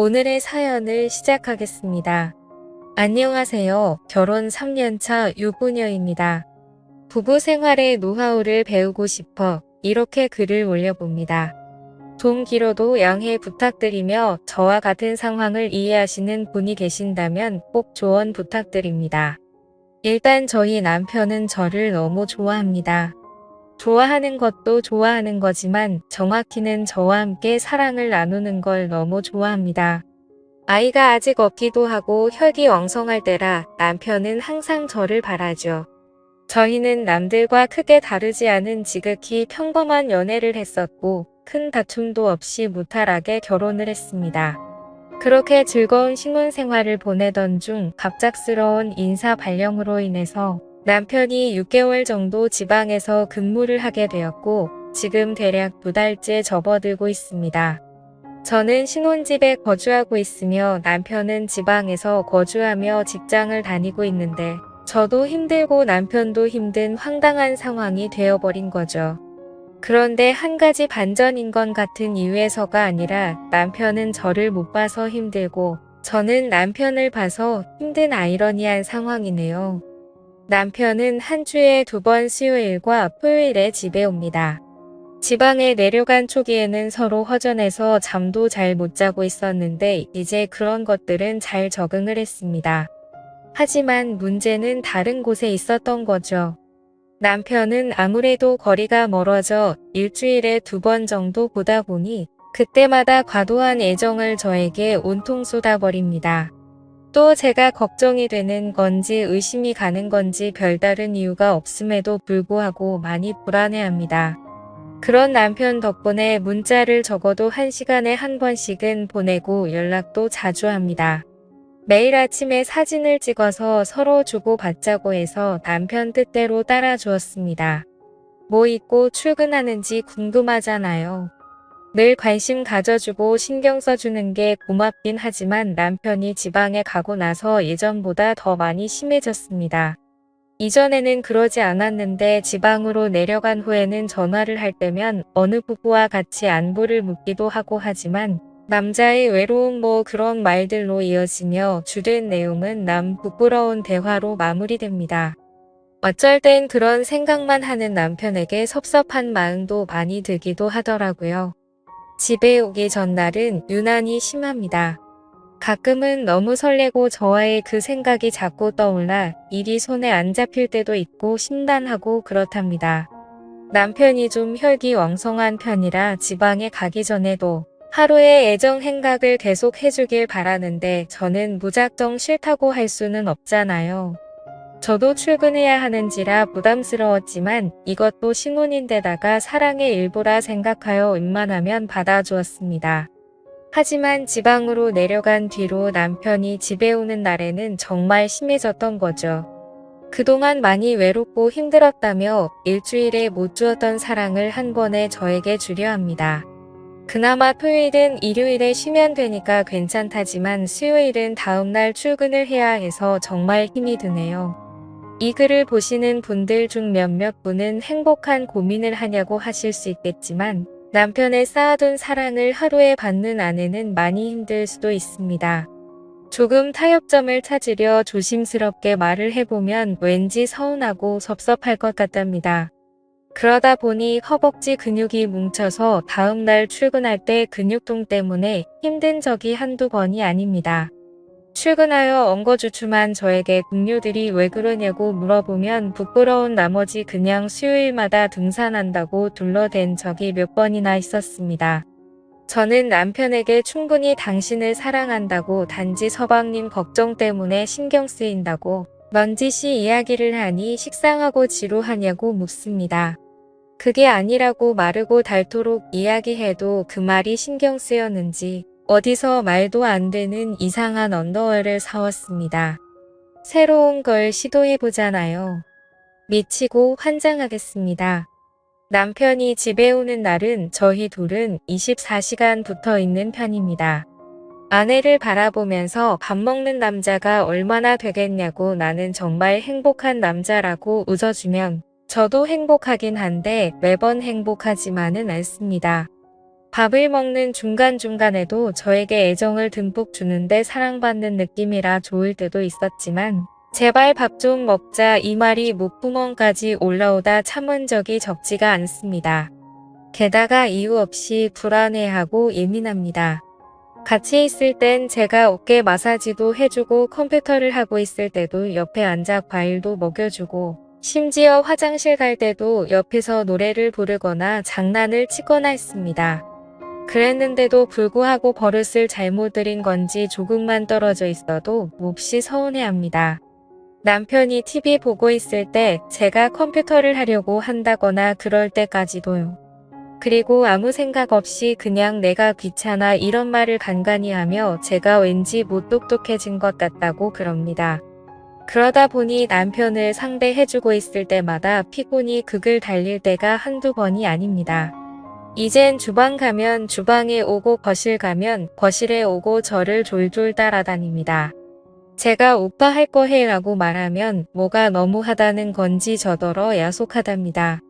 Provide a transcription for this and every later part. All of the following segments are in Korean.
오늘의 사연을 시작하겠습니다. 안녕하세요. 결혼 3년차 유부녀입니다. 부부 생활의 노하우를 배우고 싶어 이렇게 글을 올려봅니다. 좀 길어도 양해 부탁드리며 저와 같은 상황을 이해하시는 분이 계신다면 꼭 조언 부탁드립니다. 일단 저희 남편은 저를 너무 좋아합니다. 좋아하는 것도 좋아하는 거지만 정확히는 저와 함께 사랑을 나누는 걸 너무 좋아합니다. 아이가 아직 없기도 하고 혈기 왕성할 때라 남편은 항상 저를 바라죠. 저희는 남들과 크게 다르지 않은 지극히 평범한 연애를 했었고 큰 다툼도 없이 무탈하게 결혼을 했습니다. 그렇게 즐거운 신혼 생활을 보내던 중 갑작스러운 인사 발령으로 인해서 남편이 6개월 정도 지방에서 근무를 하게 되었고 지금 대략 두 달째 접어들고 있습니다. 저는 신혼집에 거주하고 있으며 남편은 지방에서 거주하며 직장을 다니고 있는데 저도 힘들고 남편도 힘든 황당한 상황이 되어버린 거죠. 그런데 한 가지 반전인 건 같은 이유에서가 아니라 남편은 저를 못 봐서 힘들고 저는 남편을 봐서 힘든 아이러니한 상황이네요. 남편은 한 주에 두 번 수요일과 토요일에 집에 옵니다. 지방에 내려간 초기에는 서로 허전해서 잠도 잘 못 자고 있었는데 이제 그런 것들은 잘 적응을 했습니다. 하지만 문제는 다른 곳에 있었던 거죠. 남편은 아무래도 거리가 멀어져 일주일에 두 번 정도 보다 보니 그때마다 과도한 애정을 저에게 온통 쏟아버립니다. 또 제가 걱정이 되는 건지 의심이 가는 건지 별다른 이유가 없음에도 불구하고 많이 불안해합니다. 그런 남편 덕분에 문자를 적어도 한 시간에 한 번씩은 보내고 연락도 자주 합니다. 매일 아침에 사진을 찍어서 서로 주고받자고 해서 남편 뜻대로 따라 주었습니다. 뭐 입고 출근하는지 궁금하잖아요. 늘 관심 가져주고 신경 써주는 게 고맙긴 하지만 남편이 지방에 가고 나서 예전보다 더 많이 심해졌습니다. 이전에는 그러지 않았는데 지방으로 내려간 후에는 전화를 할 때면 어느 부부와 같이 안부를 묻기도 하고 하지만 남자의 외로움 뭐 그런 말들로 이어지며 주된 내용은 남 부끄러운 대화로 마무리됩니다. 어쩔 땐 그런 생각만 하는 남편에게 섭섭한 마음도 많이 들기도 하더라고요. 집에 오기 전날은 유난히 심합니다. 가끔은 너무 설레고 저와의 그 생각이 자꾸 떠올라 일이 손에 안 잡힐 때도 있고 심란하고 그렇답니다. 남편이 좀 혈기왕성한 편이라 지방에 가기 전에도 하루의 애정 행각을 계속 해주길 바라는데 저는 무작정 싫다고 할 수는 없잖아요. 저도 출근해야 하는지라 부담스러웠지만 이것도 신혼인데다가 사랑의 일부라 생각하여 웬만하면 받아주었습니다. 하지만 지방으로 내려간 뒤로 남편이 집에 오는 날에는 정말 심해졌던 거죠. 그동안 많이 외롭고 힘들었다며 일주일에 못 주었던 사랑을 한 번에 저에게 주려 합니다. 그나마 토요일은 일요일에 쉬면 되니까 괜찮다지만 수요일은 다음날 출근을 해야 해서 정말 힘이 드네요. 이 글을 보시는 분들 중 몇몇 분은 행복한 고민을 하냐고 하실 수 있겠지만 남편의 쌓아둔 사랑을 하루에 받는 아내는 많이 힘들 수도 있습니다. 조금 타협점을 찾으려 조심스럽게 말을 해보면 왠지 서운하고 섭섭할 것 같답니다. 그러다 보니 허벅지 근육이 뭉쳐서 다음날 출근할 때 근육통 때문에 힘든 적이 한두 번이 아닙니다. 출근하여 엉거주춤한 저에게 동료들이 왜 그러냐고 물어보면 부끄러운 나머지 그냥 수요일마다 등산한다고 둘러댄 적이 몇 번이나 있었습니다. 저는 남편에게 충분히 당신을 사랑한다고 단지 서방님 걱정 때문에 신경 쓰인다고 넌지시 이야기를 하니 식상하고 지루하냐고 묻습니다. 그게 아니라고 마르고 닳도록 이야기해도 그 말이 신경 쓰였는지 어디서 말도 안 되는 이상한 언더웨어를 사왔습니다. 새로운 걸 시도해보잖아요. 미치고 환장하겠습니다. 남편이 집에 오는 날은 저희 둘은 24시간 붙어 있는 편입니다. 아내를 바라보면서 밥 먹는 남자가 얼마나 되겠냐고 나는 정말 행복한 남자라고 웃어주면 저도 행복하긴 한데 매번 행복하지만은 않습니다. 밥을 먹는 중간중간에도 저에게 애정을 듬뿍 주는데 사랑받는 느낌이라 좋을 때도 있었지만 제발 밥 좀 먹자 이 말이 목구멍까지 올라오다 참은 적이 적지가 않습니다. 게다가 이유 없이 불안해하고 예민합니다. 같이 있을 땐 제가 어깨 마사지도 해주고 컴퓨터를 하고 있을 때도 옆에 앉아 과일도 먹여주고 심지어 화장실 갈 때도 옆에서 노래를 부르거나 장난을 치거나 했습니다. 그랬는데도 불구하고 버릇을 잘못 들인 건지 조금만 떨어져 있어도 몹시 서운해합니다. 남편이 TV 보고 있을 때 제가 컴퓨터를 하려고 한다거나 그럴 때까지도요. 그리고 아무 생각 없이 그냥 내가 귀찮아 이런 말을 간간히 하며 제가 왠지 못 똑똑해진 것 같다고 그럽니다. 그러다 보니 남편을 상대해주고 있을 때마다 피곤이 극을 달릴 때가 한두 번이 아닙니다. 이젠 주방 가면 주방에 오고 거실 가면 거실에 오고 저를 졸졸 따라다닙니다. 제가 오빠 할 거 해라고 말하면 뭐가 너무하다는 건지 저더러 야속하답니다.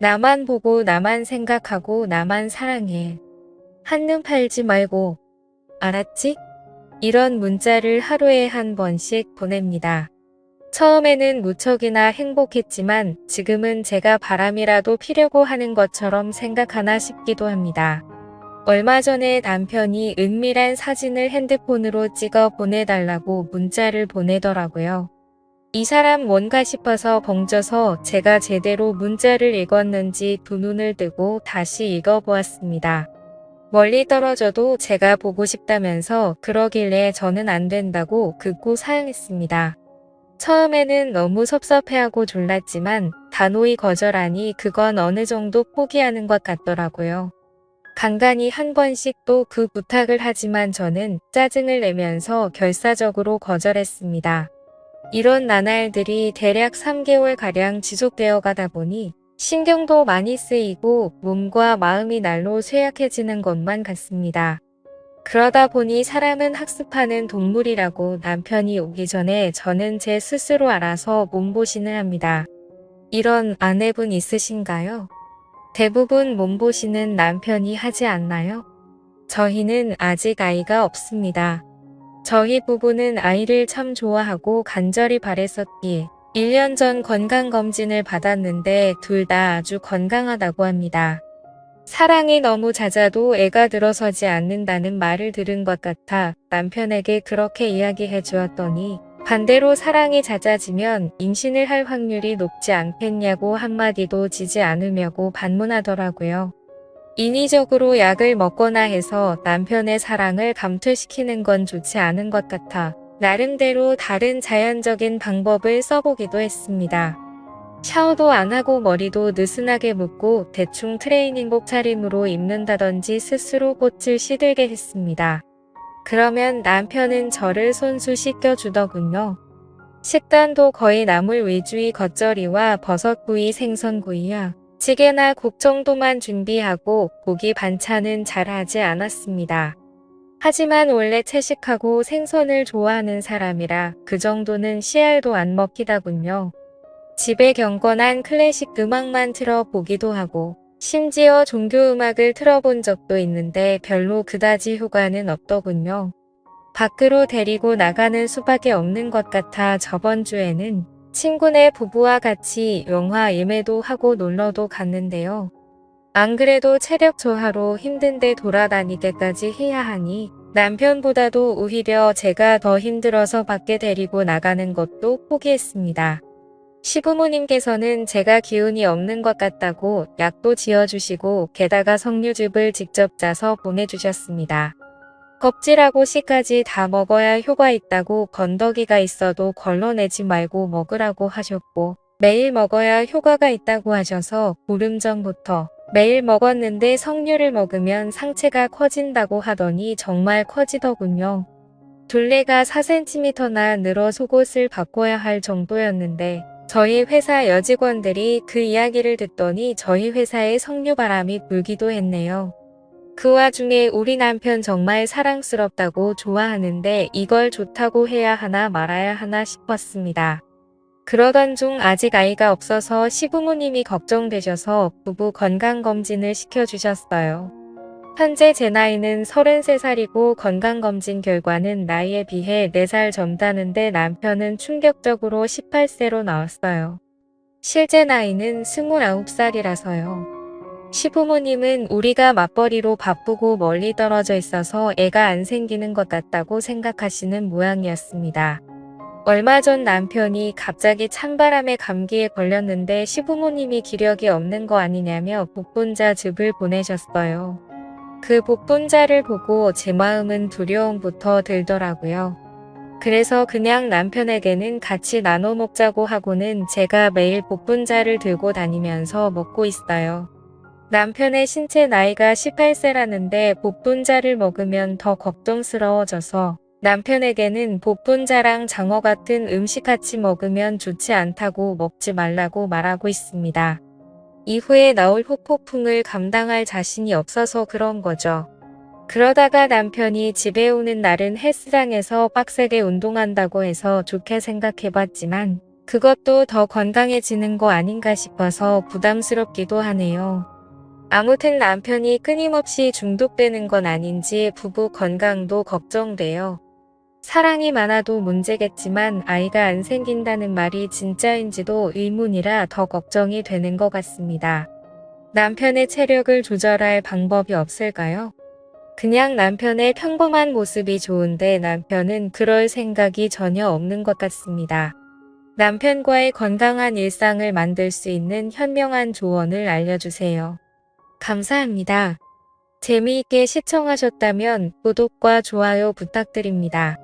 나만 보고 나만 생각하고 나만 사랑해. 한눈 팔지 말고. 알았지? 이런 문자를 하루에 한 번씩 보냅니다. 처음에는 무척이나 행복했지만 지금은 제가 바람이라도 피려고 하는 것처럼 생각하나 싶기도 합니다. 얼마 전에 남편이 은밀한 사진을 핸드폰으로 찍어 보내달라고 문자를 보내더라고요. 이 사람 뭔가 싶어서 벙쪄서 제가 제대로 문자를 읽었는지 두 눈을 뜨고 다시 읽어보았습니다. 멀리 떨어져도 제가 보고 싶다면서 그러길래 저는 안 된다고 극구 사양했습니다. 처음에는 너무 섭섭해하고 졸랐지만 단호히 거절하니 그건 어느 정도 포기하는 것 같더라고요. 간간히 한 번씩 또 그 부탁을 하지만 저는 짜증을 내면서 결사적으로 거절했습니다. 이런 나날들이 대략 3개월가량 지속되어 가다 보니 신경도 많이 쓰이고 몸과 마음이 날로 쇠약해지는 것만 같습니다. 그러다 보니 사람은 학습하는 동물이라고 남편이 오기 전에 저는 제 스스로 알아서 몸보신을 합니다. 이런 아내분 있으신가요? 대부분 몸보신은 남편이 하지 않나요? 저희는 아직 아이가 없습니다. 저희 부부는 아이를 참 좋아하고 간절히 바랬었기에 1년 전 건강검진을 받았는데 둘 다 아주 건강하다고 합니다. 사랑이 너무 잦아도 애가 들어서지 않는다는 말을 들은 것 같아 남편에게 그렇게 이야기해 주었더니 반대로 사랑이 잦아지면 임신을 할 확률이 높지 않겠냐고 한마디도 지지 않으려고 반문하더라고요. 인위적으로 약을 먹거나 해서 남편의 사랑을 감퇴시키는 건 좋지 않은 것 같아 나름대로 다른 자연적인 방법을 써보기도 했습니다. 샤워도 안 하고 머리도 느슨하게 묶고 대충 트레이닝복 차림으로 입는다든지 스스로 꽃을 시들게 했습니다. 그러면 남편은 저를 손수 씻겨주더군요. 식단도 거의 나물 위주의 겉절이와 버섯구이 생선구이야 찌개나 국 정도만 준비하고 고기 반찬은 잘 하지 않았습니다. 하지만 원래 채식하고 생선을 좋아하는 사람이라 그 정도는 씨알도 안 먹히다군요. 집에 경건한 클래식 음악만 틀어보기도 하고 심지어 종교음악을 틀어본 적도 있는데 별로 그다지 효과는 없더군요. 밖으로 데리고 나가는 수밖에 없는 것 같아 저번 주에는 친구네 부부와 같이 영화 예매도 하고 놀러도 갔는데요. 안 그래도 체력 저하로 힘든데 돌아다니게까지 해야 하니 남편보다도 오히려 제가 더 힘들어서 밖에 데리고 나가는 것도 포기했습니다. 시부모님께서는 제가 기운이 없는 것 같다고 약도 지어주시고 게다가 석류즙을 직접 짜서 보내주셨습니다. 껍질하고 씨까지 다 먹어야 효과 있다고 건더기가 있어도 걸러내지 말고 먹으라고 하셨고 매일 먹어야 효과가 있다고 하셔서 보름 전부터 매일 먹었는데 석류를 먹으면 상체가 커진다고 하더니 정말 커지더군요. 둘레가 4cm나 늘어 속옷을 바꿔야 할 정도였는데 저희 회사 여직원들이 그 이야기를 듣더니 저희 회사에 석류바람이 불기도 했네요. 그 와중에 우리 남편 정말 사랑스럽다고 좋아하는데 이걸 좋다고 해야 하나 말아야 하나 싶었습니다. 그러던 중 아직 아이가 없어서 시부모님이 걱정되셔서 부부 건강검진을 시켜주셨어요. 현재 제 나이는 33살이고 건강검진 결과는 나이에 비해 4살 젊다는데 남편은 충격적으로 18세로 나왔어요. 실제 나이는 29살이라서요. 시부모님은 우리가 맞벌이로 바쁘고 멀리 떨어져 있어서 애가 안 생기는 것 같다고 생각하시는 모양이었습니다. 얼마 전 남편이 갑자기 찬바람에 감기에 걸렸는데 시부모님이 기력이 없는 거 아니냐며 복분자 즙을 보내셨어요. 그 복분자를 보고 제 마음은 두려움부터 들더라고요. 그래서 그냥 남편에게는 같이 나눠 먹자고 하고는 제가 매일 복분자를 들고 다니면서 먹고 있어요. 남편의 신체 나이가 18세라는데 복분자를 먹으면 더 걱정스러워져서 남편에게는 복분자랑 장어 같은 음식 같이 먹으면 좋지 않다고 먹지 말라고 말하고 있습니다. 이후에 나올 후폭풍을 감당할 자신이 없어서 그런 거죠. 그러다가 남편이 집에 오는 날은 헬스장에서 빡세게 운동한다고 해서 좋게 생각해봤지만 그것도 더 건강해지는 거 아닌가 싶어서 부담스럽기도 하네요. 아무튼 남편이 끊임없이 중독되는 건 아닌지 부부 건강도 걱정돼요. 사랑이 많아도 문제겠지만 아이가 안 생긴다는 말이 진짜인지도 의문이라 더 걱정이 되는 것 같습니다. 남편의 체력을 조절할 방법이 없을까요? 그냥 남편의 평범한 모습이 좋은데 남편은 그럴 생각이 전혀 없는 것 같습니다. 남편과의 건강한 일상을 만들 수 있는 현명한 조언을 알려주세요. 감사합니다. 재미있게 시청하셨다면 구독과 좋아요 부탁드립니다.